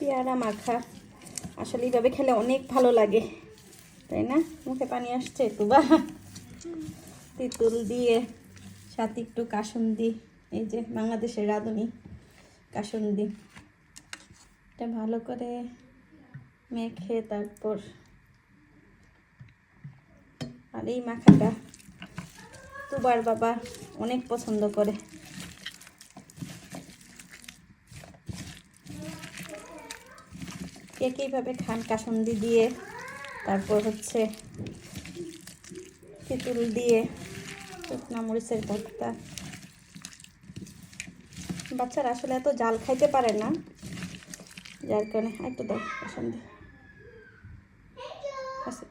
পেয়ারা মাখা। আসলে এইভাবে খেলে অনেক ভালো লাগে। তাই না? মুখে পানি আসছে তো বা তেঁতুল দিয়ে, সাথে একটু কাসুন্দি, এই যে বাংলাদেশের রাঁধুনি কাসুন্দি। এটা ভালো করে মেখে তারপর আর এই মাখাটা তুবার বাবা অনেক পছন্দ করে। কে কীভাবে খান কাসন্দি দিয়ে তারপর হচ্ছে তেঁতুল দিয়ে শুকনা মরিচের ভর্তা। বাচ্চারা আসলে এত জাল খাইতে পারে না যার কারণে একটু দাও কাসন্দি। আচ্ছা,